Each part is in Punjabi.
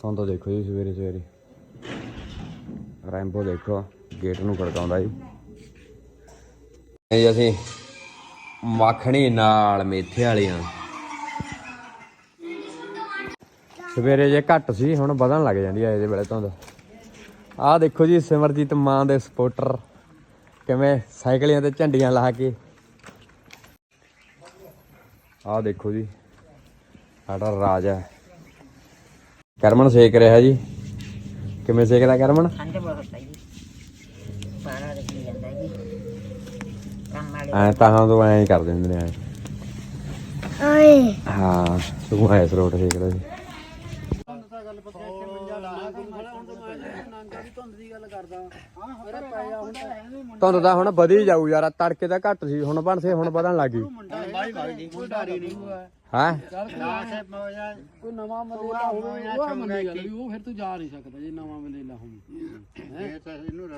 ਤੁਹਾਨੂੰ ਤਾਂ ਦੇਖੋ ਜੀ, ਸਵੇਰੇ ਸਵੇਰੇ। ਰੈਂਬੋ ਦੇਖੋ, ਗੇਟ ਨੂੰ ਖੜਕਾਉਂਦਾ ਜੀ। ਇਹ ਅਸੀਂ ਮੱਖਣੀ ਨਾਲ ਮੇਥੇ ਵਾਲੀਆਂ ਸਵੇਰੇ ਜੇ ਘੱਟ ਸੀ, ਹੁਣ ਵਧਣ ਲੱਗ ਜਾਂਦੀ ਆ ਇਹਦੇ ਵੇਲੇ ਧੁੰਦ। ਆਹ ਦੇਖੋ ਜੀ, ਸਿਮਰਜੀਤ ਮਾਂ ਦੇ ਸਪੋਰਟਰ ਕਿਵੇਂ ਸਾਈਕਲੀਆਂ ਤੇ ਝੰਡੀਆਂ ਲਾ ਕੇ। ਆਹ ਦੇਖੋ ਜੀ, ਸਾਡਾ ਰਾਜ। ਹੈ ਕਰਮਨ ਸੇਕ ਰਿਹਾ ਜੀ। ਕਿਵੇਂ ਸੇਕਦਾ ਕਰਮਨ? ਠੰਡ ਬਹੁਤ ਹੈ ਜੀ। ਪਾਰਾ ਰੱਖੀ ਜਾਂਦਾ ਜੀ। ਕੰਮ ਵਾਲੇ ਐ ਤਾਂ ਤੋਂ ਐਂ ਹੀ ਕਰ ਦਿੰਦੇ ਨੇ ਐਂ। ਓਏ ਹਾਂ ਤੂੰ ਐ ਸਰੋਟ ਸੇਕਦਾ ਜੀ। ਤੁਹਾਨੂੰ ਤਾਂ ਹੁਣ ਵਧੀ ਜਾਊ ਯਾਰ ਤੜਕੇ ਤਾਂ ਘੱਟ ਸੀ ਹੁਣ ਬਣਸੇ ਹੁਣ ਵਧਣ ਲੱਗ ਗਈ। ਹਾਂ? ਕੋਈ ਨਵਾਂ ਮਲੇਲਾ ਹੋਵੇ ਉਹ ਮੰਨੀ ਗੱਲ ਵੀ ਉਹ ਫਿਰ ਤੂੰ ਜਾ ਨਹੀਂ ਸਕਦਾ ਜੇ ਨਵਾਂ ਮਲੇਲਾ ਹੋਵੇ। ਇਹ ਤਾਂ ਇਹਨੂੰ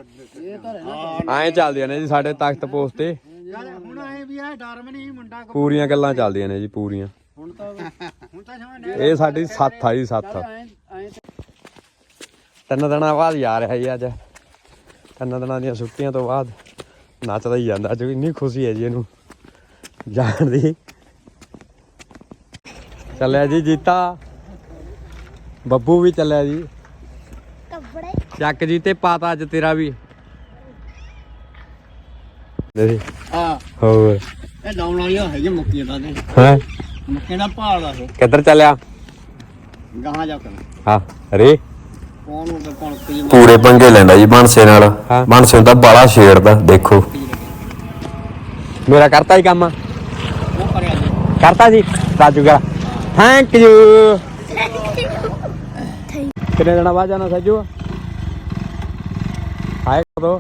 ਇਹ ਤਾਂ ਰਹਿਣਾ ਐਂ ਚੱਲਦੀਆਂ ਨੇ ਜੀ ਸਾਡੇ ਤਖਤ ਪੋਸਟ ਤੇ। ਹੁਣ ਐ ਵੀ ਆ ਡਰ ਵੀ ਨਹੀਂ ਮੁੰਡਾ ਪੂਰੀਆਂ ਗੱਲਾਂ ਚੱਲਦੀਆਂ ਨੇ ਜੀ ਪੂਰੀਆਂ। ਹੁਣ ਤਾਂ ਹੁਣ ਤਾਂ ਜਮਾਂ ਇਹ ਸਾਡੀ ਸੱਥ ਆ ਜੀ ਸੱਥ ਤਿੰਨ ਦਿਨਾਂ ਬਾਅਦ ਜਾ ਰਿਹਾ ਜੀ ਅੱਜ। ਤਿੰਨ ਦਿਨਾਂ ਦੀਆਂ ਛੁੱਟੀਆਂ ਤੋਂ ਬਾਅਦ ਨੱਚਦਾ ਹੀ ਜਾਂਦਾ ਅੱਜ ਇੰਨੀ ਖੁਸ਼ੀ ਹੈ ਜੀ ਇਹਨੂੰ। ਜਾਣ ਦੀ। ਚੱਲਿਆ ਜੀ ਜੀਤਾ। ਬੱਬੂ ਵੀ ਚੱਲਿਆ ਜੀ। ਕੱਪੜੇ। ਚੱਕ ਜੀ ਤੇ ਪਾਤਾ ਅੱਜ ਤੇਰਾ ਵੀ। ਦੇਖ। ਹਾਂ। ਹੋਰ। ਇਹ ਲਾਉਣ ਵਾਲੀਆਂ ਹੈਗੀਆਂ ਮੁੱਕੀਆਂ ਤਾਂ ਨੇ ਹੈ? ਮੁੱਕੇ ਦਾ ਭਾਲ ਦਾ ਇਹ। ਕਿੱਧਰ ਚੱਲਿਆ? ਗਾਹਾਂ ਜਾ ਕਰ ਹਾਂ ਅਰੇ ਕੌਣ ਉਹ ਤੇ ਕੌਣ ਕੀ ਪੂਰੇ ਪੰਗੇ ਲੈਂਦਾ ਜੀ ਬਾਂਸੇ ਨਾਲ। ਬਾਂਸੇ ਨੂੰ ਤਾਂ ਬਾਲਾ ਛੇੜਦਾ ਦੇਖੋ। ਮੇਰਾ ਕਰਤਾ ਹੀ ਕੰਮ। ਉਹ ਕਰਿਆ ਜੀ। ਕਰਤਾ ਜੀ ਰਾਜੂ ਥੈਂਕ ਯੂ ਕਿੰਨੇ ਦਿਨਾਂ ਬਾਅਦ ਜਾਣਾ ਸੱਜੂ ਹਾਏ ਕਦੋਂ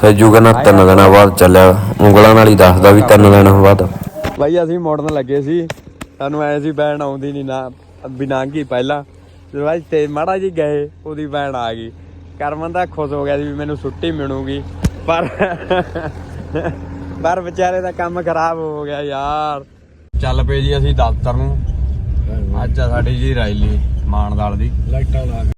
ਸੱਜੂ ਕਹਿੰਦਾ ਤਿੰਨ ਦਿਨਾਂ ਬਾਅਦ ਚੱਲਿਆ। ਉਂਗਲਾਂ ਨਾਲ ਹੀ ਦੱਸਦਾ ਵੀ ਤਿੰਨ ਦਿਨਾਂ ਬਾਅਦ। ਬਾਈ ਅਸੀਂ ਮੋੜਨ ਲੱਗੇ ਸੀ। ਸਾਨੂੰ ਐ ਸੀ ਬੈਣ ਆਉਂਦੀ ਨਹੀਂ ਨਾ ਬਿਨਾਂ ਕੀ ਪਹਿਲਾਂ। ਜਦੋਂ ਬਾਈ ਤੇ ਮਾੜਾ ਜੀ ਗਏ ਉਹਦੀ ਬੈਣ ਆ ਗਈ। ਕਰਮਨ ਦਾ ਖੁਸ਼ ਹੋ ਗਿਆ ਸੀ ਵੀ ਮੈਨੂੰ ਛੁੱਟੀ ਮਿਲੂਗੀ। ਪਰ ਪਰ ਵਿਚਾਰੇ ਦਾ ਕੰਮ ਖਰਾਬ ਹੋ ਗਿਆ ਯਾਰ। ਚੱਲ ਪਏ ਜੀ ਅਸੀਂ ਦਫ਼ਤਰ ਨੂੰ। ਅੱਜ ਆ ਸਾਡੀ ਜੀ ਰੈਲੀ ਮਾਨਦਾਲ ਦੀ। ਲਾਈਟਾਂ ਲਾ ਕੇ।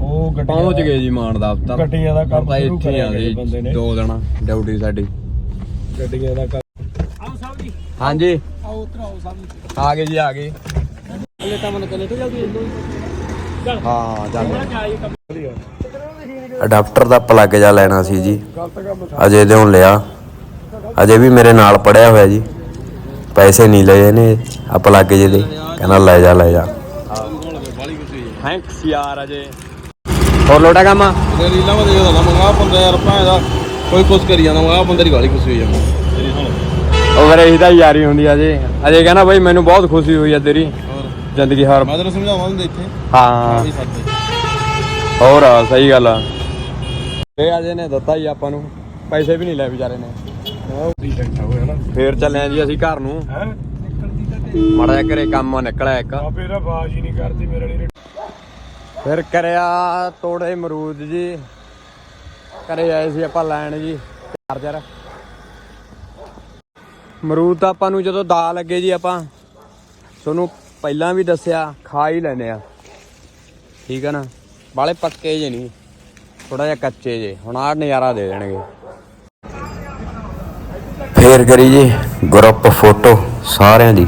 ਉਹ ਗੱਡੀਆਂ ਪਹੁੰਚ ਗਏ ਜੀ ਮਾਨ ਦਫ਼ਤਰ। ਗੱਡੀਆਂ ਦਾ ਕੰਮ ਸ਼ੁਰੂ ਇੱਥੇ ਕਰਿਆ ਜੀ ਬੰਦੇ ਨੇ। ਦੋ ਦਿਨ ਡਿਊਟੀ ਸਾਡੀ। ਗੱਡੀਆਂ ਦਾ ਕੰਮ ਆਓ ਸਾਹਿਬ ਜੀ। ਹਾਂਜੀ। ਆਓ ਉਤਰ ਆਓ ਸਾਹਿਬ ਆ ਗਏ ਜੀ ਆ ਗਏ। ਹਲੇ ਤਾਂ ਮਨ ਕਰੇ ਤੇ ਜਲਦੀ ਹਾਂ ਚੱਲ। ਅਡਾਪਟਰ ਦਾ ਪਲੱਗ ਜਾ ਲੈਣਾ ਸੀ ਜੀ। ਅਜੇ ਦੇ ਹੁਣ ਲਿਆ। ਅਜੇ ਵੀ ਮੇਰੇ ਨਾਲ ਪੜਿਆ ਹੋਇਆ ਜੀ। ਪੈਸੇ ਨਹੀਂ ਲਏ ਇਹਨੇ ਆ ਪਲੱਗ ਜੇ ਦੇ ਕਹਿੰਦਾ ਲੈ ਜਾ ਲੈ ਜਾ। ਥੈਂਕਸ ਯਾਰ ਅਜੇ। ਹੋਰ ਲੋਟਾ ਕੰਮ? ਤੇ ਰੀਲਾਂ ਵਿੱਚ ਇਹਦਾ ਮੰਗਾ 15000 ਰੁਪਏ ਦਾ ਕੋਈ ਕੁਛ ਕਰੀ ਜਾਂਦਾ ਮੰਗਾ ਬੰਦੇ ਦੀ ਗਾਲੀ ਕੁਛ ਹੋਈ ਜਾਂਦਾ। ਉਹ ਫਿਰ ਇਹੀ ਤਾਂ ਯਾਰੀ ਹੁੰਦੀ ਆ ਜੀ ਅਜੇ ਕਹਿੰਦਾ ਬਈ ਮੈਨੂੰ ਬਹੁਤ ਖੁਸ਼ੀ ਹੋਈ ਆ ਤੇਰੀ। ਜ਼ਿੰਦਗੀ ਹਰ। ਮੈਂ ਤੈਨੂੰ ਸਮਝਾਵਾਂ ਨੂੰ ਇੱਥੇ। ਹਾਂ। ਵੀ ਸੱਦੇ ਹੋਰ ਆ, ਸਹੀ ਗੱਲ ਆ। ਇਹ ਅਜੇ ਨੇ ਦਿੱਤਾ ਹੀ ਆਪਾਂ ਨੂੰ। ਪੈਸੇ ਵੀ ਨਹੀਂ ਲਏ ਵਿਚਾਰੇ ਨੇ। ਉਹ ਦੀ ਟੈਂਟ ਹੋਇਆ ਨਾ ਫੇਰ ਚੱਲੇ ਆ ਜੀ ਅਸੀਂ ਘਰ ਨੂੰ। ਹੈ? ਮਾੜਾ ਜਿਹਾ ਘਰੇ ਕੰਮ ਨਿਕਲਿਆ ਇੱਕ। ਆ ਫੇਰ ਆਵਾਜ਼ ਹੀ ਨਹੀਂ ਕਰਦੀ ਮੇਰੇ ਲਈ ਫਿਰ ਕਰਿਆ ਤੋੜੇ ਅਮਰੂਦ ਜੀ। ਘਰੇ ਆਏ ਸੀ ਆਪਾਂ ਲੈਣ ਜੀ। ਚਾਰਜਰ ਅਮਰੂਦ ਤਾਂ ਆਪਾਂ ਨੂੰ ਜਦੋਂ ਦਾ ਲੱਗੇ ਜੀ ਆਪਾਂ ਤੁਹਾਨੂੰ ਪਹਿਲਾਂ ਵੀ ਦੱਸਿਆ ਖਾ ਹੀ ਲੈਨੇ ਆ। ਠੀਕ ਆ ਨਾ? ਬਾਲੇ ਪੱਕੇ ਜੇ ਨਹੀਂ। ਥੋੜਾ ਜਿਹਾ ਕੱਚੇ ਜੇ। ਹੁਣ ਆਹ ਨਜ਼ਾਰਾ ਦੇ ਦੇਣਗੇ। ਫੇਰ ਕਰੀ ਜੀ ਗਰੁੱਪ ਫੋਟੋ ਸਾਰਿਆਂ ਦੀ।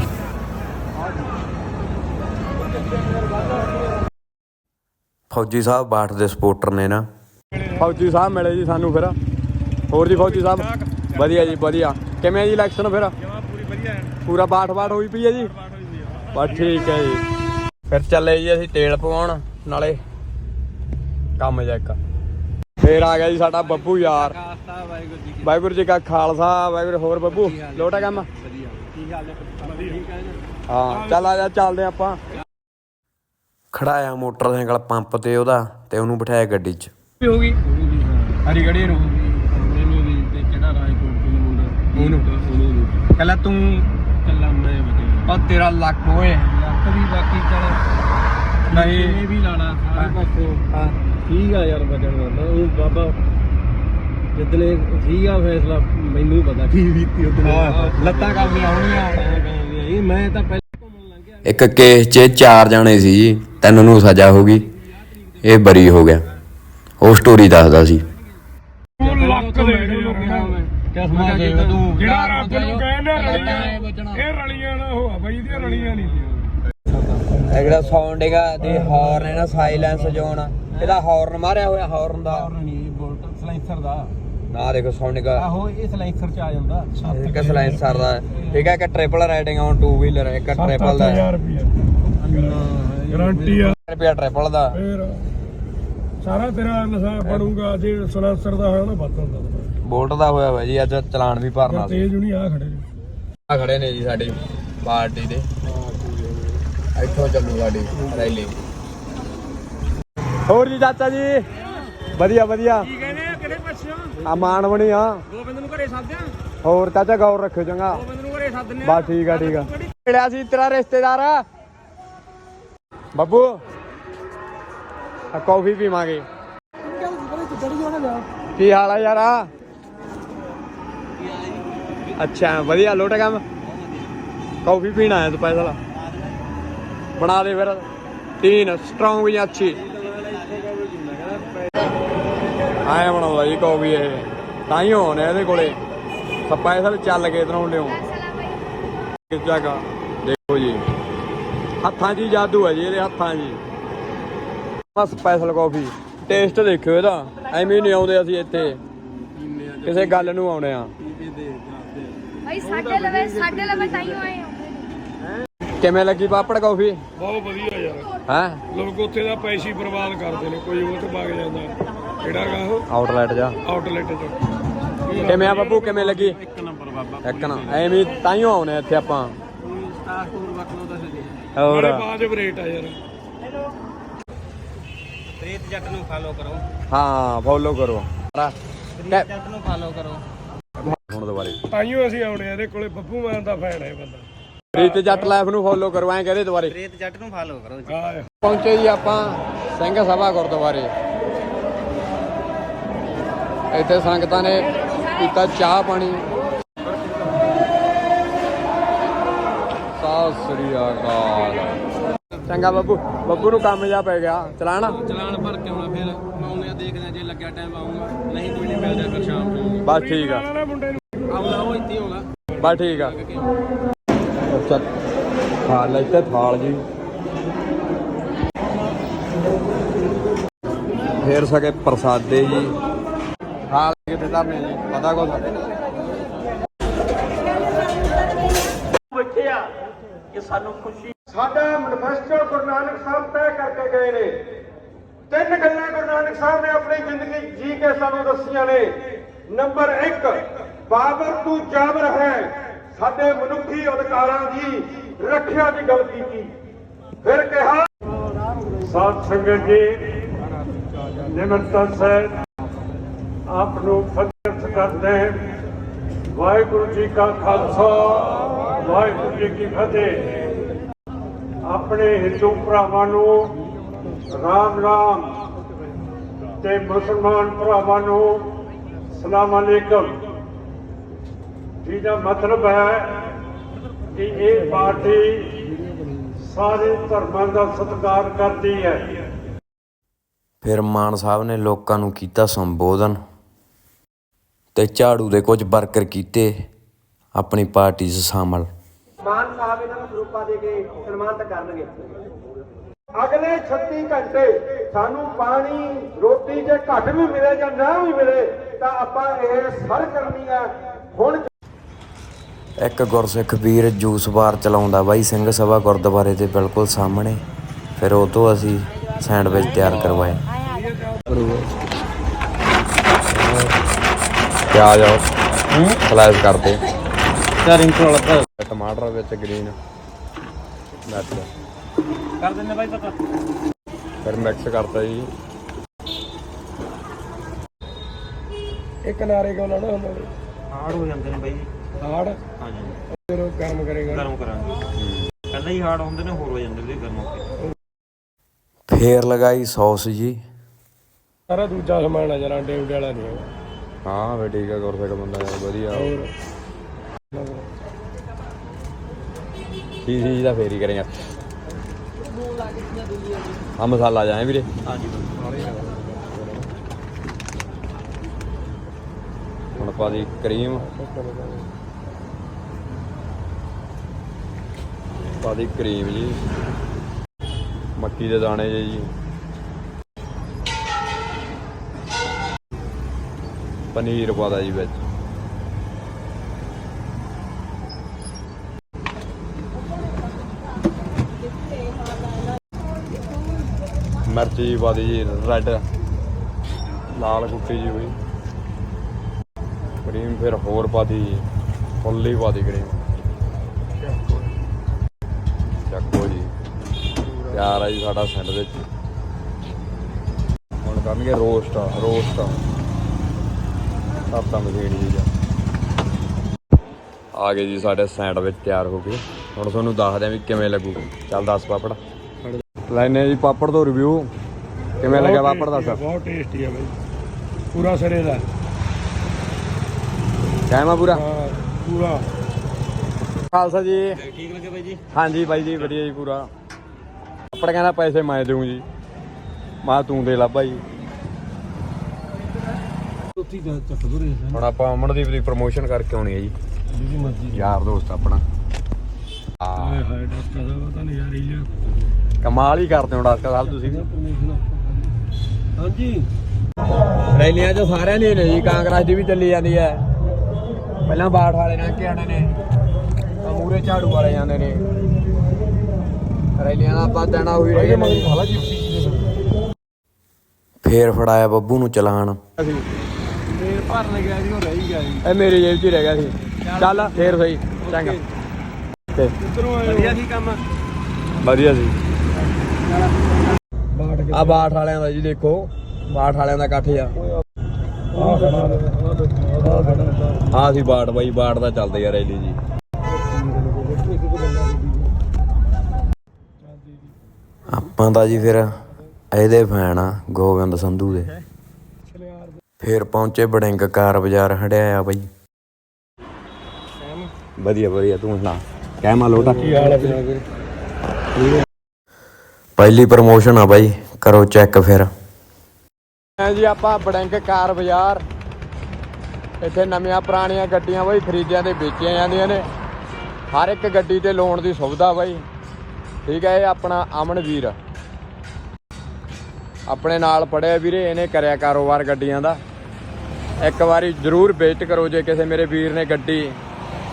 ਫੌਜੀ ਸਾਹਿਬ ਬਾਠ ਦੇ ਸਪੋਰਟਰ ਨੇ ਨਾ। ਫੌਜੀ ਸਾਹਿਬ ਮਿਲੇ ਜੀ ਸਾਨੂੰ ਫਿਰ। ਹੋਰ ਜੀ ਫੌਜੀ ਸਾਹਿਬ? ਵਧੀਆ ਜੀ, ਵਧੀਆ। ਕਿਵੇਂ ਜੀ ਇਲੈਕਸ਼ਨ ਫਿਰ? ਪੂਰੀ ਵਧੀਆ ਪੂਰਾ ਬਾਠ ਬਾਠ ਹੋਈ ਪਈ ਹੈ ਜੀ? ਬਸ ਠੀਕ ਹੈ ਜੀ। ਫਿਰ ਚੱਲੇ ਜੀ ਅਸੀਂ ਤੇਲ ਪਵਾਉਣ, ਨਾਲੇ ਕੰਮ ਜਾ ਫੇਰ ਆ ਗਿਆ ਜੀ ਸਾਡਾ ਬੱਬੂ ਯਾਰ। ਵਾਹਿਗੁਰੂ ਜੀ ਕਾ ਖਾਲਸਾ ਵਾਹਿਗੁਰੂ ਹੋਰ ਬੱਬੂ ਲੋਟਾ ਕੰਮ? ਹਾਂ? ਚੱਲ ਆ ਜਾ ਚੱਲਦੇ ਆਪਾਂ। ਖੜਾਇਆ ਮੋਟਰਸਾਈਕਲ ਪੰਪ ਤੇ ਉਹਦਾ ਤੇ ਉਹਨੂੰ ਬਿਠਾਇਆ ਗੱਡੀ 'ਚ। ਹੋ ਗਈ। ਹਰੀ ਗੜੀ ਨੂੰ ਮੈਨੂੰ ਵੀ ਤੇ ਕਿਹੜਾ ਰਾਜਕੋਟ ਤੋਂ ਮੁੰਡਾ? ਉਹਨੂੰ। ਉਹਨੂੰ ਵੀ ਕੱਲਾ ਤੂੰ ਕੱਲਾ ਮੈਂ ਬਚਿਆ। ਉਹ ਤੇਰਾ ਲੱਕ ਓਏ। ਲੱਖ ਦੀ ਬਾਕੀ ਚਲ। ਨਹੀਂ। ਇਹ ਵੀ ਲਾਣਾ ਸਾਰੇ ਪਾਸੋਂ। ਹਾਂ। ਠੀਕ ਆ ਯਾਰ ਬਚਣ ਦਾ। ਉਹ ਬਾਬਾ ਜਿੱਦਲੇ ਠੀਕ ਆ ਫੈਸਲਾ ਮੈਨੂੰ ਪਤਾ। ਕੀ ਬੀਤੀ ਉਦੋਂ ਹਾਂ, ਲੱਤਾਂ ਕੰਮ ਨਹੀਂ ਆਉਣੀਆਂ ਇਹ ਮੈਂ ਤਾਂ ਪਹਿਲਾਂ ਘੁੰਮਣ ਲੰਘਿਆ ਇੱਕ ਕੇਸ 'ਚ ਚਾਰ ਜਾਣੇ ਸੀ ਜੀ। ਤਿੰਨ ਨੂੰ ਸਜ਼ਾ ਹੋ ਗਈ। ਇਹ ਬਰੀ ਹੋ ਗਿਆ। ਉਹ ਸਟੋਰੀ ਦੱਸਦਾ ਸੀ। ਜਿਹੜਾ ਰੱਬ ਨੂੰ ਕਹਿੰਦਾ ਰਲੀਆਂ ਇਹ ਰਲੀਆਂ ਨਾ ਹੋਆ ਬਾਈ ਇਹਦੀਆਂ ਰਲੀਆਂ ਨਹੀਂ ਇਹ ਜਿਹੜਾ ਸਾਊਂਡ ਹੈਗਾ ਤੇ ਹਾਰਨ ਹੈ ਨਾ ਸਾਇਲੈਂਸ ਜ਼ੋਨ ਇਹਦਾ ਹਾਰਨ ਮਾਰਿਆ ਹੋਇਆ ਹਾਰਨ ਦਾ। ਨਹੀਂ ਬੋਲਟ ਸਲਾਈਸਰ ਦਾ। ਨਾ ਦੇਖੋ ਸਾਊਂਡ ਹੈਗਾ। ਆਹੋ ਇਹ ਸਲਾਈਸਰ ਚ ਆ ਜਾਂਦਾ। ਇੱਕ ਸਲਾਈਸਰ ਦਾ। ਠੀਕ ਹੈ ਇੱਕ triple riding on two wheeler ਇੱਕ ਟ੍ਰਿਪਲ ਦਾ। 7000 ਰੁਪਏ ਗਾਰੰਟੀ ਆ। ਟ੍ਰਿਪਲ ਦਾ। ਫੇਰ ਸਾਰਾ ਤੇਰਾ ਨਸ਼ਾ ਬਣੂਗਾ ਜੇ ਸਲੈਂਸਰ ਦਾ ਹੋਇਆ ਨਾ ਵੱਧ ਹੁੰਦਾ ਬੋਲਟ ਦਾ ਹੋਇਆ ਹੋਇਆ ਜੀ ਅੱਜ ਚਲਾਨ ਵੀ ਭਰਨਾ ਸੀ ਤੇਜ ਨਹੀਂ ਆ ਖੜੇ। ਨੇ। ਆ ਖੜੇ ਨੇ ਜੀ ਸਾਡੀ ਪਾਰਟੀ ਦੇ। ਇੱਥੋਂ ਚੱਲੂ ਸਾਡੀ ਰੈਲੀ। ਹੋਰ ਜੀ ਚਾਚਾ ਜੀ। ਵਧੀਆ ਵਧੀਆ। ਕੀ ਕਹਿੰਦੇ ਆ? ਕਿਹੜੇ ਪਾਸਿਓਂ? ਆ ਮਾਨ ਬਣੀ ਆ। ਗੋਬਿੰਦ ਨੂੰ ਘਰੇ ਸੱਦਿਆ? ਹੋਰ ਚਾਚਾ ਗੌਰ ਰੱਖਿਓ ਚੰਗਾ। ਗੋਬਿੰਦ ਨੂੰ ਘਰੇ ਸੱਦਨੇ ਬਸ ਠੀਕ ਆ ਠੀਕ ਆ। ਕਿਹੜਾ ਸੀ ਤੇਰਾ ਰਿਸ਼ਤੇਦਾਰ? ਆ ਬੱਬੂ ਆ ਕਾਫੀ ਪੀਵਾਂਗੇ। ਕੀ ਹਾਲ ਆ ਯਾਰ? ਆ ਅੱਛਾ ਵਧੀਆ ਲੋਟ ਕੰਮ। ਕਾਫੀ ਪੀਣ ਆਇਆ ਤੂੰ ਪੈਸਾ ਲਾ ਬਣਾ ਦੇ ਫਿਰ। ਤੀਨ ਸਟਰੋਂਗ ਜਾਂ ਅੱਛੀ। ਆਇਆ ਬਣਾਉਂਦਾ ਜੀ ਕਾਫੀ ਇਹ। ਤਾਂ ਹੀ ਹੋਣੇ ਇਹਦੇ ਕੋਲੇ। ਸੱਪਾ ਇਹ ਚੱਲ ਕੇ ਇਧਰੋਂ ਲਿਓ ਕਿਸ ਜਗ੍ਹਾ। ਦੇਖੋ ਜੀ। ਹੱਥਾਂ 'ਚ ਹੀ ਜਾਦੂ ਹੈ ਜੀ ਇਹਦੇ ਹੱਥਾਂ 'ਚ ਬਸ ਸਪੈਸ਼ਲ ਕਾਫੀ ਟੇਸਟ ਦੇਖਿਓ ਇਹਦਾ। ਐਵੇਂ ਨਹੀਂ ਆਉਂਦੇ ਅਸੀਂ ਇੱਥੇ। ਕਿਸੇ ਗੱਲ ਨੂੰ ਆਉਣੇ ਆ। ਭਾਈ ਸਾਡੇ ਲਵੇ ਸਾਡੇ ਲਵੇ ਤਾਂ ਹੀ ਆਏ ਹਾਂ ਕਿਵੇਂ ਲੱਗੀ ਪਾਪੜ ਕਾਫੀ? ਬਹੁਤ ਵਧੀਆ ਯਾਰ। ਹੈ? ਲੋਕ ਉੱਥੇ ਦਾ ਪੈਸੇ ਹੀ ਬਰਬਾਦ ਕਰਦੇ ਨੇ ਕੋਈ ਉਹ ਤੇ ਵਗ ਜਾਂਦਾ। ਕਿਹੜਾ ਗਾ ਉਹ? ਆਊਟਲੈਟ ਜਾ ਆਊਟਲੈਟ ਚ। ਕਿਵੇਂ ਆ ਬੱਬੂ ਕਿਵੇਂ ਲੱਗੀ? ਇੱਕ ਨੰਬਰ ਬਾਬਾ। ਇੱਕ ਨਾ ਐਵੇਂ ਤਾਂ ਹੀ ਆਉਣੇ ਆ ਇੱਥੇ ਆਪਾਂ। ਹੋਰ। ਬਾਜਬ ਰੇਟ ਆ ਯਾਰ। ਰੇਤ ਜੱਟ ਨੂੰ ਫਾਲੋ ਕਰੋ। ਹਾਂ ਫੋਲੋ ਕਰੋ। ਜੱਟ ਨੂੰ ਫਾਲੋ ਕਰੋ। ਹੁਣ ਦੁਬਾਰੇ। ਤਾਈਓ ਅਸੀਂ ਆਉਣੇ ਆ ਇਹਦੇ ਕੋਲੇ ਬੱਬੂ ਮਾਨ ਦਾ ਫੈਨ ਹੈ ਇਹ ਬੰਦਾ। ਰੀਤ ਜੱਟ ਲਾਈਫ ਨੂੰ ਫੋਲੋ ਕਰੋ ਐਂ ਕਹਦੇ ਦੁਬਾਰੇ। ਰੇਤ ਜੱਟ ਨੂੰ ਫਾਲੋ ਕਰੋ ਆਹ ਪਹੁੰਚੇ ਜੀ ਆਪਾਂ ਸਿੰਘ ਸਭਾ ਗੁਰਦੁਆਰੇ। ਇੱਥੇ ਸੰਗਤਾਂ ਨੇ ਪੀਤਾ ਚਾਹ ਪਾਣੀ। ਸਤਿ ਸ੍ਰੀ ਅਕਾਲ। ਚੰਗਾ ਬੱਬੂ ਬੱਬੂ ਨੂੰ ਕੰਮ ਜਾ ਪੈ ਗਿਆ ਚਲਾਣਾ? ਚਲਾਨ ਭਰ ਕੇ ਆਉਣਾ ਫਿਰ। ਆਉਣੇ ਆ ਦੇਖਦੇ ਆ ਜੇ ਲੱਗਿਆ ਟਾਈਮ ਆਉਂਗਾ ਨਹੀਂ ਕੋਈ ਨਹੀਂ ਮਿਲਦਾ ਫਿਰ ਸ਼ਾਮ ਨੂੰ। ਬਸ ਠੀਕ ਆ। ਆਉਣਾ ਮੁੰਡੇ ਨੂੰ। ਆਉਂਦਾ ਉਹ ਇੱਥੇ ਹੀ ਆਉਂਦਾ ਬਸ ਠੀਕ ਆ। ਅੱਛਾ ਥਾਲ ਲੈ ਇੱਥੇ ਥਾਲ ਜੀ। ਫੇਰ ਸਕੇ ਪ੍ਰਸਾਦੇ ਜੀ। ਥਾਲ ਕਿੱਥੇ ਧਰਨੇ ਜੀ ਪਤਾ ਕੋ ਸਾਡਾ ਮੈਨੀਫੈਸਟੋ ਗੁਰੂ ਨਾਨਕ ਸਾਹਿਬ ਤੈਅ ਕਰਕੇ ਗਏ ਨੇ। ਤਿੰਨ ਗੱਲਾਂ ਗੁਰੂ ਨਾਨਕ ਸਾਹਿਬ ਨੇ ਆਪਣੀ ਜ਼ਿੰਦਗੀ ਜੀ ਕੇ ਸਾਨੂੰ ਦੱਸੀਆਂ ਨੇ। ਨੰਬਰ 1 ਬਾਬਰ ਤੂੰ ਜਾਬਰ ਹੈ। ਸਾਡੇ ਮਨੁੱਖੀ ਅਧਿਕਾਰਾਂ ਦੀ ਰੱਖਿਆ ਦੀ ਗੱਲ ਕੀਤੀ। ਫਿਰ ਕਿਹਾ, ਸਾਧ ਸੰਗਤ ਜੀ, ਨਿਮਰਤਾ ਸਹਿਤ ਆਪ ਨੂੰ ਫਤਿਹ ਕਰਦੇ ਹਾਂ। ਵਾਹਿਗੁਰੂ ਜੀ ਕਾ ਖਾਲਸਾ, ਵਾਹਿਗੁਰੂ ਜੀ ਕੀ ਫਤਿਹ। ਆਪਣੇ ਹਿੰਦੂ ਭਰਾਵਾਂ ਨੂੰ ਰਾਮ ਰਾਮ ਤੇ ਮੁਸਲਮਾਨ ਭਰਾਵਾਂ ਨੂੰ ਸਲਾਮ ਅਲੈਕਮ। ਜਿਹਦਾ ਮਤਲਬ ਹੈ ਕਿ ਇਹ ਪਾਰਟੀ ਸਾਰੇ ਧਰਮਾਂ ਦਾ ਸਤਿਕਾਰ ਕਰਦੀ ਹੈ। ਫਿਰ ਮਾਨ ਸਾਹਿਬ ਨੇ ਲੋਕਾਂ ਨੂੰ ਕੀਤਾ ਸੰਬੋਧਨ ਤੇ ਝਾੜੂ ਦੇ ਕੁਝ ਵਰਕਰ ਕੀਤੇ ਆਪਣੀ ਪਾਰਟੀ 'ਚ ਸ਼ਾਮਲ। ਮਾਨ ਸਾਹਿਬ ਇਹਨਾਂ ਨੂੰ ਗਰੁੱਪਾਂ ਦੇ ਕੇ ਸਨਮਾਨਿਤ ਕਰਨਗੇ। ਅਗਲੇ 36 ਘੰਟੇ ਸਾਨੂੰ ਪਾਣੀ ਰੋਟੀ ਜੇ ਘੱਟ ਵੀ ਮਿਲੇ ਜਾਂ ਨਾ ਵੀ ਮਿਲੇ ਤਾਂ ਆਪਾਂ ਇਹ ਸਰ ਕਰਨੀ ਹੈ ਹੁਣ ਇੱਕ ਗੁਰਸਿੱਖ ਵੀਰ ਜੂਸ ਬਾਰ ਚਲਾਉਂਦਾ ਬਾਈ ਸਿੰਘ ਸਭਾ ਗੁਰਦੁਆਰੇ ਦੇ ਬਿਲਕੁਲ ਸਾਹਮਣੇ। ਫਿਰ ਉਹ ਤੋਂ ਅਸੀਂ ਸੈਂਡਵਿਚ ਤਿਆਰ ਕਰਵਾਏ। ਪਿਆਜ਼ ਆਓ ਸਲਾਈਸ ਕਰਦੇ। ਯਾਰ ਇੰਟਰੋ ਲੱਗਾ ਟਮਾਟਰ ਵਿੱਚ ਗ੍ਰੀਨ ਮਿਰਚ। ਕਰ ਦਿੰਦੇ ਬਾਈ ਪਤਾ। ਫਿਰ ਮਿਕਸ ਕਰਤਾ ਜੀ। ਇਹ ਕਿਨਾਰੇ ਕਿਉਂ ਲਾਣਾ ਹੁੰਦਾ ਹਾਰਡ ਹੋ ਜਾਂਦੇ ਨੇ ਬਾਈ। ਹਾੜ ਹਾਂਜੀ। ਫਿਰ ਉਹ ਗਰਮ ਕਰੇਗਾ। ਗਰਮ ਕਰਾਂਗੇ। ਪਹਿਲਾਂ ਹੀ ਹਾਰਡ ਹੁੰਦੇ ਨੇ ਹੋਰ ਹੋ ਜਾਂਦੇ ਵੀਰੇ ਗਰਮ ਹੋ ਕੇ ਫੇਰ ਲਗਾਈ ਸੌਸ ਜੀ। ਸਾਰਾ ਦੂਜਾ ਸਮਾਨ ਆ ਜਰਾ ਅੰਡੇ ਉਂਡੇ ਵਾਲਾ ਨਹੀਂ ਹੈਗਾ। ਹਾਂ ਵੇ ਠੀਕ ਆ ਗੁਰਸਿੱਖ ਬੰਦਾ ਯਾਰ ਵਧੀਆ। ਹੋਰ? ਸੀ ਸੀ ਦਾ ਫੇਰ ਹੀ ਕਰੇਗਾ ਆ ਮਸਾਲਾ ਜਾਏ ਵੀਰੇ। ਹਾਂਜੀ। ਹੁਣ ਪਾ ਦੀ ਕਰੀਮ। ਪਾ ਦੀ ਕਰੀਮ ਜੀ। ਮੱਕੀ ਦੇ ਦਾਣੇ ਜਿਹੇ ਜੀ। ਪਨੀਰ ਪਾਦਾ ਜੀ ਵਿੱਚ। ਮਿਰਚ ਜੀ ਪਾ ਦੀ ਜੀ, ਰੈੱਡ। ਲਾਲ ਕੁੱਟੀ ਜੀ ਹੋਈ। ਕਰੀਮ ਫਿਰ ਹੋਰ ਪਾਦੀ ਫੁੱਲੀ ਪਾਦੀ ਕਰੀਮ। ਤਿਆਰ ਆ ਜੀ ਸਾਡਾ ਸੈਂਡਵਿਚ ਹੁਣ ਕਰਨਗੇ ਰੋਸਟ ਰੋਸਟ। ਸਾਤਾ ਮਸ਼ੀਨ ਜੀ ਆ ਆ ਗਏ ਜੀ ਸਾਡੇ ਸੈਂਡਵਿਚ ਤਿਆਰ ਹੋ ਗਏ ਹੁਣ ਤੁਹਾਨੂੰ ਦੱਸਦੇ ਆ ਵੀ ਕਿਵੇਂ ਲੱਗੂ ਚੱਲ ਦੱਸ ਪਾਪੜ। ਲੈਨੇ ਜੀ ਪਾਪੜ ਤੋਂ ਰਿਵਿਊ ਕਿਵੇਂ ਲੱਗਿਆ ਪਾਪੜ ਦੱਸ। ਬਹੁਤ ਟੇਸਟੀ ਆ ਬਾਈ। ਪੂਰਾ ਸਰੇ ਦਾ। ਕਾਇਮਾ ਪੂਰਾ? ਪੂਰਾ। ਖਾਲਸਾ ਜੀ। ਠੀਕ ਲੱਗੇ ਬਾਈ ਜੀ? ਹਾਂਜੀ ਬਾਈ ਜੀ ਵਧੀਆ ਜੀ ਪੂਰਾ। ਆਪਣਾ ਕਹਿੰਦਾ ਪੈਸੇ ਮੈਂ ਦੇਉਂ ਜੀ। ਮਾ ਤੂੰ ਦੇ ਲਾ ਭਾਈ। ਉੱਤੀ ਚੱਕ ਦੋ ਰੇ ਹੁਣ ਆਪਾਂ ਅਮਨਦੀਪ ਦੀ ਪ੍ਰੋਮੋਸ਼ਨ ਕਰਕੇ ਆਉਣੀ ਹੈ ਜੀ। ਜੀ ਮਰਜ਼ੀ। ਯਾਰ ਦੋਸਤ ਆਪਣਾ। ਹਾਏ ਡਾਕਟਰ ਸਾਹਿਬ ਤਾਂ ਕਮਾਲ ਹੀ ਕਰਦੇ ਹੋ ਡਾਕਟਰ ਸਾਹਿਬ ਤੁਸੀਂ। ਹਾਂਜੀ। ਰੈਲੀਆਂ 'ਚ ਸਾਰਿਆਂ ਦੀ ਨੇ ਜੀ ਕਾਂਗਰਸ ਦੀ ਵੀ ਚੱਲੀ ਜਾਂਦੀ ਹੈ। ਪਹਿਲਾਂ ਬਾਠ ਵਾਲੇ ਨਾਲ ਕੇ ਆਣੇ ਨੇ ਮੂਰੇ ਝਾੜੂ ਵਾਲੇ ਜਾਂਦੇ ਨੇ। ਰੈਲੀਆਂ ਦਾ ਆਪਾਂ ਦੇਣਾ ਹੋਈ ਰਹੀ ਨੇ ਫੇਰ ਫੜਾਇਆ ਬੱਬੂ ਨੂੰ ਚਲਾਣ ਅਸੀਂ। ਤੇ ਭਰਨ ਗਿਆ ਜੀ ਉਹ ਰਹਿ ਗਿਆ ਜੀ। ਇਹ ਮੇਰੀ ਜੇਬ 'ਚ ਹੀ ਰਹਿ ਗਿਆ ਸੀ। ਚੱਲ। ਫੇਰ ਸਹੀ। ਚੰਗਾ। ਤੇ ਵਧੀਆ ਸੀ ਕੰਮ? ਵਧੀਆ ਸੀ। ਆ ਬਾਠ ਵਾਲਿਆਂ ਦਾ ਜੀ ਦੇਖੋ। ਬਾਠ ਵਾਲਿਆਂ ਦਾ ਇਕੱਠ ਆ। ਆ ਸੀ ਬਾਠ ਬਾਈ ਬਾਠ ਦਾ ਚੱਲਦੇ ਆ ਰੈਲੀ ਜੀ। ਆਪਾਂ ਤਾਂ ਜੀ ਫਿਰ ਇਹਦੇ ਫੈਨ ਆ ਗੋਬਿੰਦ ਸੰਧੂ ਦੇ। ਫੇਰ ਪਹੁੰਚੇ ਬੜਿੰਗ ਕਾਰ ਬਾਜ਼ਾਰ ਹੜਿਆ ਬਈ। ਵਧੀਆ ਵਧੀਆ ਤੂੰ ਸੁਣਾ। ਕਹਿ ਮਾ ਲੋਟਾ। ਕੀ ਹਾਲ ਪਹਿਲੀ ਪ੍ਰਮੋਸ਼ਨ ਆ ਬਾਈ ਕਰੋ ਚੈੱਕ ਫਿਰ। ਹੈ ਜੀ ਆਪਾਂ ਬੜੈਂਕ ਕਾਰ ਬਾਜ਼ਾਰ। ਇੱਥੇ ਨਵੀਆਂ ਪੁਰਾਣੀਆਂ ਗੱਡੀਆਂ ਬਾਈ ਖਰੀਦਿਆਂ ਤੇ ਵੇਚੀਆਂ ਜਾਂਦੀਆਂ ਨੇ। ਹਰ ਇੱਕ ਗੱਡੀ ਤੇ ਲੋਨ ਦੀ ਸੁਵਿਧਾ ਬਾਈ। ਠੀਕ ਹੈ ਇਹ ਆਪਣਾ ਅਮਨ ਵੀਰ। ਆਪਣੇ ਨਾਲ ਪੜਿਆ ਵੀਰੇ ਇਹਨੇ ਕਰਿਆ ਕਾਰੋਬਾਰ ਗੱਡੀਆਂ ਦਾ। ਇੱਕ ਵਾਰੀ ਜ਼ਰੂਰ ਵਿਜ਼ਿਟ ਕਰੋ ਜੇ ਕਿਸੇ ਮੇਰੇ ਵੀਰ ਨੇ ਗੱਡੀ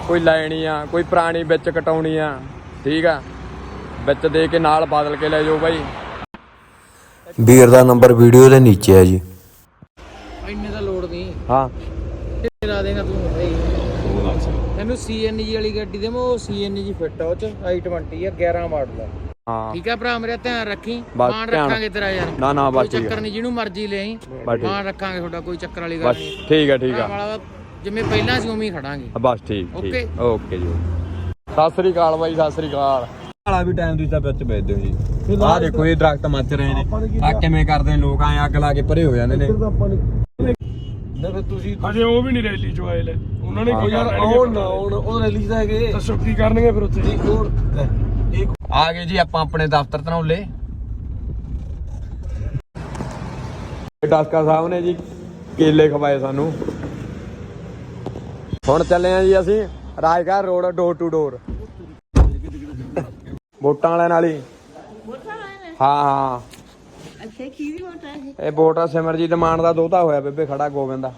ਕੋਈ ਲੈਣੀ ਆ ਕੋਈ ਪੁਰਾਣੀ ਵਿੱਚ ਕਟਾਉਣੀ ਆ ਠੀਕ ਆ? ਵਿੱਚ ਦੇ ਕੇ ਨਾਲ ਬਦਲ ਕੇ ਲੈ ਜਾਓ ਬਾਈ। ਵੀਰ ਦਾ ਨੰਬਰ ਵੀਡੀਓ ਦੇ ਨੀਚੇ ਹੈ ਜੀ। ਇੰਨੇ ਦਾ ਲੋੜ ਨਹੀਂ। ਹਾਂ। ਲਾ ਦੇਗਾ ਤੂੰ ਬਈ। ਤੈਨੂੰ ਸੀਐਨਜੀ ਵਾਲੀ ਗੱਡੀ ਦੇ ਮੈਂ ਉਹ ਸੀਐਨਜੀ ਫਿੱਟ ਆ ਉਹ ਚ i20 ਆ 11 ਮਾਡਲ ਆ। ਹਾਂ। ਠੀਕ ਆ ਭਰਾ ਮੇਰਾ ਧਿਆਨ ਰੱਖੀ ਬਸ ਮਾਨ ਧਿਆਨ। ਰੱਖਾਂਗੇ ਤੇਰਾ ਯਾਰ। ਨਾ ਨਾ ਕੋਈ ਬਸ ਠੀਕ ਚੱਕਰ ਹੈ ਨਹੀਂ ਜਿਹਨੂੰ ਮਰਜ਼ੀ ਲੈ ਆਈ ਬਸ ਠੀਕ। ਮਾਨ ਰੱਖਾਂਗੇ ਤੁਹਾਡਾ ਕੋਈ ਚੱਕਰ ਵਾਲੀ ਗੱਲ ਬਸ ਨਹੀਂ ਠੀਕ ਹੈ ਠੀਕ ਆ। ਵਾਲਾ ਜਿਵੇਂ ਪਹਿਲਾਂ ਸੀ ਉਵੇਂ ਹੀ ਖੜਾਂਗੇ। ਬਸ ਠੀਕ? ਠੀਕ। ਓਕੇ? ਜੀ। ਸਤਿ ਸ੍ਰੀ ਅਕਾਲ ਬਾਈ ਸਤਿ ਸ੍ਰੀ ਅਕਾਲ। ਹਾਲਾ ਵੀ ਟਾਈਮ ਤੁਸੀਂ ਤਾਂ ਵਿੱਚ ਵੇਚ ਦਿਓ ਜੀ। ਆਹ ਦੇਖੋ ਇਹ ਦਰਖਤ ਮੱਚ ਰਹੇ ਨੇ। ਆ ਕਿਵੇਂ ਕਰਦੇ ਨੇ ਲੋਕ ਐ ਅੱਗ ਲਾ ਕੇ ਭਰੇ ਹੋ ਜਾਂਦੇ ਨੇ ਨਾ ਫਿਰ ਤੁਸੀਂ ਹਜੇ ਉਹ ਵੀ ਨਹੀਂ ਰੈਲੀ ਚੋਂ ਆਏ ਲੈ। ਉਹਨਾਂ ਨੇ। ਕੋਈ ਯਾਰ ਆਉਣ ਨਾ ਆਉਣ ਉਹ ਰੈਲੀ ਦਾ ਹੈਗੇ। ਦੱਸੋ ਕੀ ਕਰਨਗੇ ਫਿਰ ਉੱਥੇ? ਇੱਕ ਹੋਰ ਇੱਕ ਆ ਗਏ ਜੀ ਆਪਾਂ ਆਪਣੇ ਦਫ਼ਤਰ ਧਨੌਲੇ। ਡਾਸਕਾ ਸਾਹਿਬ ਨੇ ਜੀ ਕੇਲੇ ਖਵਾਏ ਸਾਨੂੰ। ਹੁਣ ਚੱਲੇ ਆ ਜੀ ਅਸੀਂ Rajgarh road door to door ਵੋਟਾਂ ਵਾਲਿਆਂ ਨਾਲ ਹੀ। ਹਾਂ ਹਾਂ। ਅੱਛਾ ਕੀ ਵੀ ਹੋਤਾ ਹੈ ਇਹ ਵੋਟ ਆ ਸਿਮਰਜੀਤ ਮਾਨ ਦਾ ਦੋਤਾ ਹੋਇਆ ਬੇਬੇ ਖੜਾ ਗੋਬਿੰਦ ਦਾ।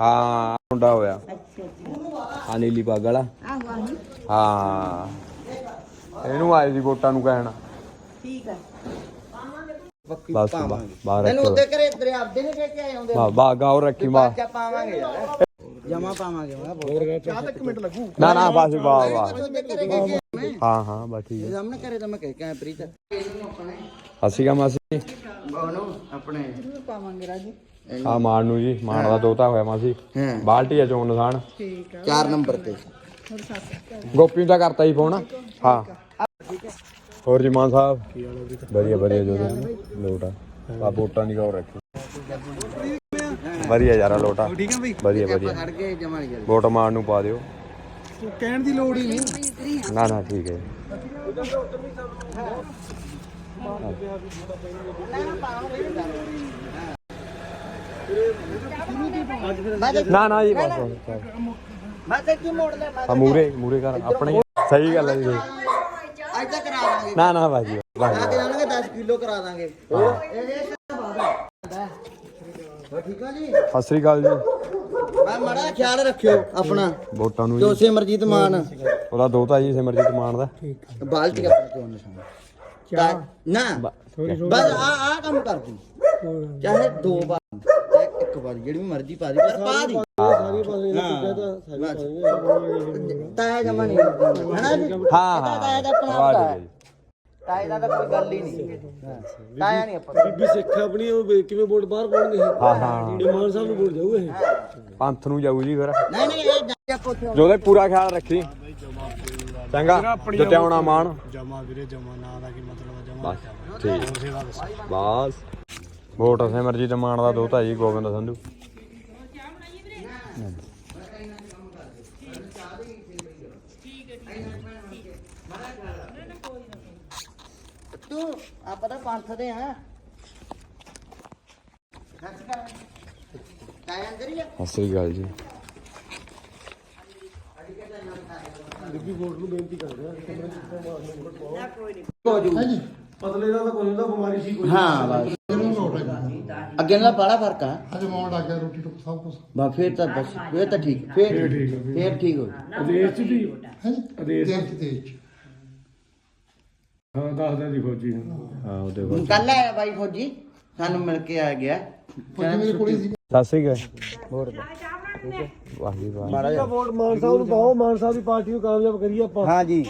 ਹਾਂ। ਮੁੰਡਾ ਹੋਇਆ। ਅੱਛਾ ਅੱਛਾ। ਆ ਨੀਲੀ ਪੱਗ ਵਾਲਾ। ਆਹੋ ਆਹੋ ਹਾਂ। ਇਹਨੂੰ ਆਏ ਸੀ ਵੋਟਾਂ ਨੂੰ ਕਹਿਣ। ਠੀਕ ਆ। ਬਸ ਬਾ- ਬਾਹਰ ਤੈਨੂੰ ਰੱਖੋ। ਉੱਤੇ ਕਰੇ ਤੇਰੇ ਆਪਦੇ ਨੇ ਕਹਿ ਕੇ ਆਏ ਹੁੰਦੇ ਬਾ ਬਾ ਗਾਉ ਰੱਖੀ ਬਾ ਚਾ ਪਾਵਾਂਗੇ ਯਾਰ। ਜਮਾ ਪਾਵਾਂਗੇ ਮੈਂ ਹੋਰ ਨਾ ਨਾ ਬਸ ਕਹਿ ਕੇ ਆਏ ਹਾਂ ਹਾਂ ਬਸ ਠੀਕ ਹੈ। ਸਾਹਮਣੇ ਕਰੇ ਤਾਂ ਮੈਂ ਕਹਿ ਕੇ ਪ੍ਰੀਤ। ਅਸੀਂ ਕਾ ਮਾਸੀ। ਬੋਨੋ ਆਪਣੇ। ਜ਼ਰੂਰ ਪਾਵਾਂਗੇ ਰਾਜੀ। ਆ ਮਾਨ ਨੂੰ ਜੀ ਮਾਨ ਦਾ ਦੋਤਾ ਹੋਇਆ ਮਾਸੀ। ਹਾਂ। ਬਾਲਟੀ ਆ ਚੋਣ ਨਿਸ਼ਾਨ। 4 ਨੰਬਰ ਤੇ। ਗੋਪੀ ਤਾਂ ਕਰਤਾ ਹੀ ਫੋਨ। ਹਾਂ। ਹੋਰ ਜੀ ਮਾਨ ਸਾਹਿਬ? ਵਧੀਆ ਵਧੀਆ ਜੋ ਲੋਟਾ ਆ। ਵੋਟਾਂ ਦੀ ਗੌਰ ਰੱਖੀ। ਵਧੀਆ ਯਾਰਾ ਲੋਟਾ ਵਧੀਆ ਵਧੀਆ। ਖੜ ਕੇ ਜਮਾ ਨਹੀਂ ਵੋਟ ਮਾਨ ਨੂੰ ਪਾ ਦਿਓ। ਕਹਿਣ ਦੀ ਲੋੜ ਹੀ ਨਹੀਂ। ਨਾ ਨਾ ਠੀਕ ਹੈ। ਨਾ ਨਾ ਜੀ ਬਸ ਬਸ। ਮੈਂ ਤੇ ਕੀ ਮੋੜ ਲੈ ਆ ਮੂਰੇ ਮੂਰੇ ਕਰ ਆਪਣੇ ਹੀ। ਸਹੀ ਗੱਲ ਹੈ ਜੀ। ਅੱਜ ਤੱਕ ਕਰਾ ਦਾਂਗੇ ਨਾ ਨਾ ਬਾਜੀ ਬਸ ਆ ਕੇ ਜਾਣਗੇ 10 ਕਿਲੋ ਕਰਾ ਦਾਂਗੇ। ਇਹ ਇਹ ਸਭ ਆਦਾ ਹੋ ਠੀਕ ਆ ਜੀ। ਸਤਿ ਸ੍ਰੀ ਅਕਾਲ ਜੀ। ਮੈਂ ਮੜਾ ਖਿਆਲ ਰੱਖਿਓ ਆਪਣਾ। ਵੋਟਾਂ ਨੂੰ ਜੀ ਜੋਸੇ ਮਰਜੀਤ ਮਾਨ। ਉਹਦਾ ਦੋਤਾ ਜੀ ਸਿਮਰਜੀਤ ਮਾਨ ਦਾ। ਬਾਲਟੀ ਆਪਣਾ ਚੋਣ ਨਿਸ਼ਾਨ। ਨਾ। ਬਸ ਆ ਆ ਕੰਮ ਕਰ ਦੀ ਚਾਹੇ ਦੋ ਵਾਰ। ਚਾਹੇ ਇੱਕ ਵਾਰ ਜਿਹੜੀ ਮਰਜ਼ੀ ਪਾ ਦੀ ਪਰ ਪਾ ਦੀ। ਸਾਰੀ ਪਾਸੇ ਤਾਇਆ ਜਮਾ ਨਹੀਂ ਹਨਾ ਜੀ? ਹਾਂ ਹਾਂ। ਤਾਇਆ ਦਾ ਆਪਣਾ ਵਾਹ ਹੁੰਦਾ। ਜੀ ਹੈ। ਤਾਇਆ ਦਾ ਤਾਂ ਕੋਈ ਗੱਲ ਹੀ ਨਹੀਂ। ਹਾਂ, ਤਾਇਆ ਨਹੀਂ ਆਪਾਂ ਬੀਬੀ ਸਿੱਖ ਆਪਣੀ ਉਹ ਵੇ- ਕਿਵੇਂ ਵੋਟ ਬਾਹਰ ਪਾਉਣਗੇ ਹਾਂ ਹਾਂ। ਇਹ ਮਾਨ ਸਾਹਿਬ ਨੂੰ ਵੋਟ ਜਾਊ ਇਹ? ਪੰਥ ਨੂੰ ਜਾਊ ਜੀ ਫਿਰ। ਨਹੀਂ ਨਹੀਂ ਇਹ ਜਾ ਕੇ ਉੱਥੇ ਜੋ ਉਹਦਾ ਪੂਰਾ ਖਿਆਲ ਰੱਖੀ। ਚੰਗਾ। ਜਤਿਆਉਣਾ ਮਾਨ। ਜਮਾ ਵੀਰੇ ਜਮਾ ਨਾ ਦਾ ਕੀ ਮਤਲਬ ਜਮਾ ਬਸ ਠੀਕ। ਬਸ। ਵੋਟ ਸਿਮਰਜੀਤ ਮਾਨ ਦਾ ਦੋਤਾ ਜੀ ਗੋਬਿੰਦ ਸੰਧੂ। ਤੂੰ ਆਪਾਂ ਤਾਂ ਪੰਥ ਦੇ ਆ। ਤਾਇਆ ਅੰਦਰ ਹੀ ਆ? ਸਤਿ ਸ੍ਰੀ ਅਕਾਲ ਜੀ। ਪਤਲੇ ਦਾ ਤਾਂ ਕੋਈ ਹੁੰਦਾ ਬਿਮਾਰੀ ਸੀ ਕੋਈ ਹਾਂ ਬਸ। ਅੱਗੇ ਨਾਲ ਬੜਾ ਫ਼ਰਕ ਆ। ਅੱਜ ਮੌਣ ਲੱਗ ਗਿਆ ਰੋਟੀ ਟੁੱਕ ਸਭ ਕੁਝ ਬਾ ਫੇਰ ਤਾਂ ਬਸ ਫੇਰ ਤਾਂ ਠੀਕ। ਫੇਰ ਫੇਰ ਠੀਕ ਹੋ ਚ ਵੀ। ਹੈ ਹਾਂ ਦੱਸਦਾ ਜੀ ਫੌਜੀ ਹਾਂ ਉਹਦੇ ਕੱਲ ਆਇਆ ਬਾਈ ਫੌਜੀ ਸਾਨੂੰ ਮਿਲ ਕੇ ਆ ਗਿਆ। ਫੌਜੀ ਮੇਰੇ ਕੋਲ ਸੀ ਸਤਿ ਸ੍ਰੀ ਅਕਾਲ। ਹੋਰ ਵਾਹ ਜੀ ਵਾਹ ਵੋਟ ਮਾਨ ਸਾਹਿਬ ਨੂੰ ਪਾਓ ਮਾਨ ਸਾਹਿਬ ਦੀ ਪਾਰਟੀ ਨੂੰ ਕਾਮਯਾਬ ਕਰੀਏ ਆਪਾਂ। ਹਾਂ ਜੀ।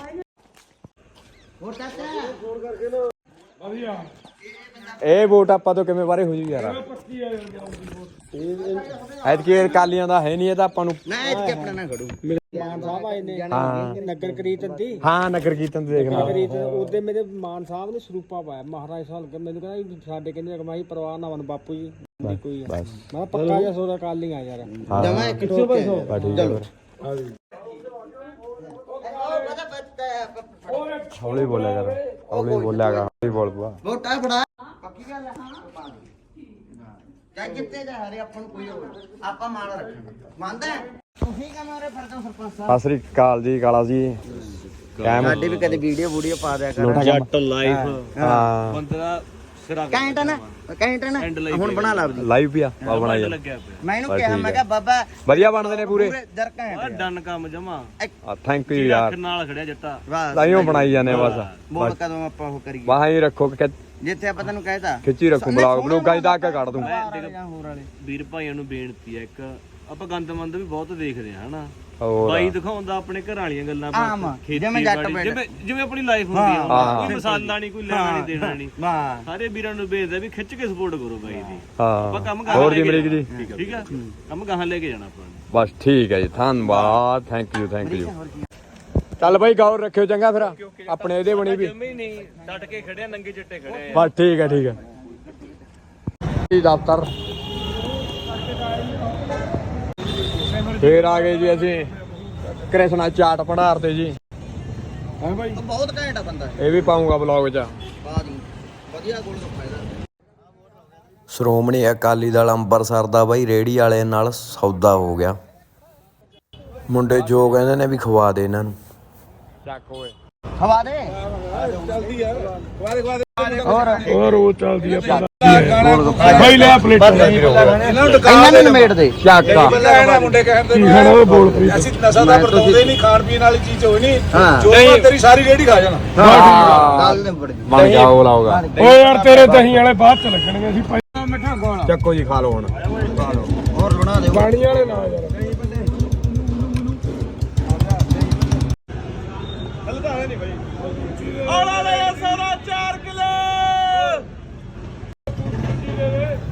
ਹੋਰ ਚਾਚਾ? ਇਹ ਵੋਟ ਆਪਾਂ ਤੋਂ ਕਿਵੇਂ ਬਾਰੇ ਹੋ ਜੂ ਯਾਰ ਐਤਕੀ ਕਾਲੀਆਂ ਦਾ ਹੈ ਨਹੀਂ ਇਹ ਤਾਂ ਆਪਾਂ ਨੂੰ ਮੈਂ ਇੱਥੇ ਆਪਣਾ ਨਾ ਖੜੂ ਮਾਨ ਸਾਹਿਬ ਆਏ ਨੇ ਹਾਂ ਨਗਰ ਕੀਰਤਨ ਦੀ ਹਾਂ ਨਗਰ ਕੀਰਤਨ ਤੇ ਦੇਖਣਾ ਉਹਦੇ ਮੇਰੇ ਮਾਨ ਸਾਹਿਬ ਨੇ ਸਰੂਪਾ ਪਾਇਆ ਮਹਾਰਾਜ ਸਾਹਿਬ ਕੇ ਮੈਨੂੰ ਕਹਿੰਦਾ ਸਾਡੇ ਕਹਿੰਦੇ ਅਗਮਾਈ ਪਰਵਾਹ ਨਾ ਮਨ ਬਾਪੂ ਜੀ ਕੋਈ ਆ ਬਸ ਮੈਂ ਪੱਕਾ ਜਿਹਾ ਸੋਦਾ ਕਾਲ ਆ ਯਾਰ ਜਮਾ ਇੱਕ ਹੌਲੀ ਬੋਲਿਆ ਕਰ ਹੌਲੀ ਬੋਲਿਆ ਕਰ ਹੌਲੀ ਬੋਲ ਪੂਆ ਵੋਟਾਂ ਫੜਾ। ਪੱਕੀ ਗੱਲ ਆ, ਹਾਂ ਚਾਹੇ ਜਿੱਤੇ ਜਾ ਹਰੇ ਆਪਾਂ ਨੂੰ ਕੋਈ ਹੋਰ ਆਪਾਂ ਮਾਣ ਰੱਖਣਾ ਮੰਨਦਾ ਹੈ? ਤੁਸੀਂ ਕਹ ਮਾਰੇ ਫਿਰਦਾ ਸਰਪੰਚ ਸਾਹਿਬ? ਸਤਿ ਸ੍ਰੀ ਅਕਾਲ ਜੀ ਕਾਲਾ ਜੀ। ਸਾਡੀ ਵੀ ਕਦੇ ਵੀਡੀਓ ਵੀਡੀਓ ਪਾ ਦਿਆ ਕਰ। ਜੱਟ ਲਾਈਫ ਹਾਂ। ਬੰਦੇ ਦਾ ਸਿਰਾ ਕੈਂਟ ਨਾ ਕੈਂਟ ਨਾ। ਹੁਣ ਬਣਾ ਲਾ। ਜੀ ਲਾਈਵ ਪਿਆ ਆ ਬਣਾਈ ਲੱਗਿਆ ਪਿਆ। ਮੈਂ ਇਹਨੂੰ ਬਸ ਕਿਹਾ ਠੀਕ ਮੈਂ ਹੈ। ਕਿਹਾ ਬਾਬਾ ਵਧੀਆ ਬਣਦੇ ਨੇ ਪੂਰੇ। ਪੂਰੇ ਦਰ ਘੈਂਟ ਡਨ ਕੰਮ ਜਮਾ। ਆ ਥੈਂਕ ਯੂ ਯਾਰ। ਨਾਲ ਖੜਿਆ ਜੱਟਾ। ਵਾਹ ਲਾਈਓ ਬਣਾਈ ਜਾਂਦੇ ਬਸ। ਬੋਲ ਕਦੋਂ ਆਪਾਂ ਉਹ ਕਰੀਏ। ਵਾਹਾਂ ਹੀ ਰੱਖੋ ਕਿ ਜਿੱਥੇ ਆਪਾਂ ਤੈਨੂੰ ਕਹਿਤਾ ਖਿੱਚੀ ਰੱਖੋ ਬਲੌਗ ਬਲੂਗ ਗਾਈ ਤੱਕ ਕੱਢ ਦੂੰ। ਹੋਰ ਵਾਲੇ। ਵੀਰ ਭਾਈਆਂ ਨੂੰ ਬੇਨਤੀ ਹੈ ਇੱਕ ਆਪਾਂ ਗੰਦਮੰਦ ਵੀ ਬਹੁਤ ਦੇਖਦੇ ਆ ਹਨਾ? ਹੋਰ ਬਾਈ ਦਿਖਾਉਂਦਾ ਆਪਣੇ ਘਰ ਵਾਲੀਆਂ ਗੱਲਾਂ ਆਮ, ਜਿਵੇਂ ਜੱਟ ਖੇਤੀਬਾੜੀ, ਬੈਠ। ਜਿਵੇਂ ਜਿਵੇਂ ਆਪਣੀ ਲਾਈਫ ਹੁੰਦੀ ਆ ਹਾਂ। ਕੋਈ ਮਸਾਲਾ ਨਹੀਂ ਕੋਈ ਲੈਣਾ ਨਹੀਂ ਦੇਣਾ ਨਹੀਂ। ਵਾਹ ਸਾਰੇ ਵੀਰਾਂ ਨੂੰ ਬੇਨਤੀ ਵੀ ਖਿੱਚ ਕੇ ਸਪੋਰਟ ਕਰੋ ਬਾਈ ਦੀ। ਆਪਾਂ ਕੰਮ ਹਾਂ ਗਾਹਾਂ ਹੋਰ ਲੈ ਜੀ ਕੇ ਮਰੀਕ ਜੀ? ਜਾਣਾ। ਠੀਕ ਆ? ਕੰਮ ਗਾਹਾਂ ਲੈ ਕੇ ਜਾਣਾ ਆਪਾਂ ਨੇ। ਬਸ ਠੀਕ ਹੈ ਜੀ ਧੰਨਵਾਦ ਥੈਂਕ ਯੂ ਥੈਂਕ ਯੂ ਚੱਲ ਬਾਈ ਗੌਰ ਰੱਖਿਓ ਚੰਗਾ ਫਿਰ। ਆਪਣੇ ਇਹਦੇ ਬਣੀ ਵੀ। ਜਮੇ ਨਹੀਂ ਡਟ ਕੇ ਖੜਿਆ ਨੰਗੇ ਚਿੱਟੇ ਖੜੇ ਆ। ਬਸ ਠੀਕ ਹੈ ਠੀਕ ਹੈ ਜੀ ਦਫ਼ਤਰ। ਫੇਰ ਆ ਗਏ ਜੀ ਅਸੀਂ ਕ੍ਰਿਸ਼ਨਾ ਚਾਟ ਭੰਡਾਰ ਤੇ ਜੀ। ਹੈ ਭਾਈ ਬਹੁਤ ਘੈਂਟ ਆ ਬੰਦਾ ਇਹ। ਵੀ ਪਾਉਂਗਾ ਬਲੌਗ 'ਚ। ਬਾਦ ਵਧੀਆ ਗੋਲ ਗੱਪਾ ਇਹਦਾ। ਸ਼੍ਰੋਮਣੀ ਅਕਾਲੀ ਦਲ ਅੰਮ੍ਰਿਤਸਰ ਦਾ ਬਾਈ ਰੇੜੀ ਵਾਲੇ ਨਾਲ ਸੌਦਾ ਹੋ ਗਿਆ। ਮੁੰਡੇ ਜੋ ਕਹਿੰਦੇ ਨੇ ਵੀ ਖਵਾ ਦੇ ਇਹਨਾਂ ਨੂੰ। ਚੱਕ ਓਏ। ਖਵਾ ਦੇ। ਹੋਰ। ਉਹ ਚੱਲਦੀ ਆ। ਭਾਈ ਲੈ ਪਲੇਟ ਇਹਨਾਂ ਨੂੰ ਨਿਮੇੜ ਦੇ। ਚੱਕਾ ਕੀ ਖਾਣਾ ਉਹ ਬੋਲ ਪਈ ਅਸੀਂ ਨਸ਼ਾ ਦਾ ਵਰਤਾਉਂਦੇ ਨਹੀਂ ਖਾਣ ਪੀਣ ਵਾਲੀ ਚੀਜ਼ ਹੋਈ ਨਹੀਂ। ਹਾਂ। ਜੋ ਮੈਂ ਤੇਰੀ ਸਾਰੀ ਰੇੜੀ ਖਾ ਜਾਣਾ। ਗੱਲ ਨਿਬੜ ਗਈ ਬਣ ਗਿਆ ਉਹ ਲਾਊਗਾ। ਓ ਯਾਰ ਤੇਰੇ ਦਹੀਂ ਵਾਲੇ ਬਾਅਦ ਚ ਲੱਗਣਗੇ। ਚੱਕੋ ਜੀ ਖਾ ਲਓ ਹੁਣ। ਹੋਰ ਬਣਾ ਦੇ ਪਾਣੀ ਵਾਲੇ ਨਾ ਯਾਰ।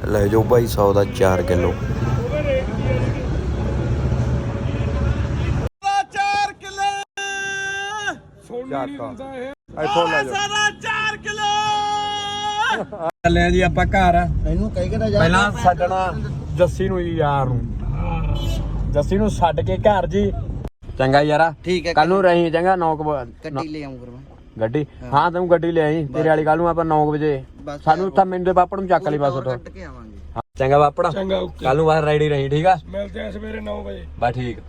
ਲੈ ਜਾਓ ਬਾਈ 100 ਦਾ 4 ਕਿਲੋ। ਇੱਥੋਂ ਲੈ ਜਾਓ ਚੱਲੇ ਜੀ ਆਪਾਂ ਘਰ। ਇਹਨੂੰ ਕਹਿ ਕੇ ਤਾਂ ਜਾ ਪਹਿਲਾਂ ਛੱਡਣਾ ਜੱਸੀ ਨੂੰ ਜੀ ਯਾਰ ਨੂੰ। ਜੱਸੀ ਨੂੰ ਛੱਡ ਕੇ ਘਰ ਜੀ। ਚੰਗਾ ਯਾਰਾ। ਠੀਕ ਹੈ ਕੱਲ ਨੂੰ ਰਹੀ ਚੰਗਾ 9 ਗੱਡੀ ਲੈ ਆਉਂ ਫਿਰ ਮੈਂ। ਗੱਡੀ? ਹਾਂ। ਤੈਨੂੰ ਗੱਡੀ ਲੈ ਆਈ। ਤੇਰੇ ਵਾਲੀ ਕੱਲ ਨੂੰ ਆਪਾਂ 9 ਵਜੇ ਬਸ ਸਾਨੂੰ ਤਾਂ ਮੈਨੂੰ ਤੇ ਪਾਪੜ ਨੂੰ ਚੱਕ ਲਈ ਬਸ ਉੱਥੋਂ। ਕੱਟ ਕੇ ਆਵਾਂਗੇ। ਹਾਂ, ਚੰਗਾ ਪਾਪੜਾ ਚੰਗਾ ਓਕੇ। ਕੱਲ ਨੂੰ ਬਾਹਰ ਰੈਡੀ ਰਹੀ ਠੀਕ ਆ? ਮਿਲਦੇ ਆ ਸਵੇਰੇ 9 ਵਜੇ। ਬਸ ਠੀਕ।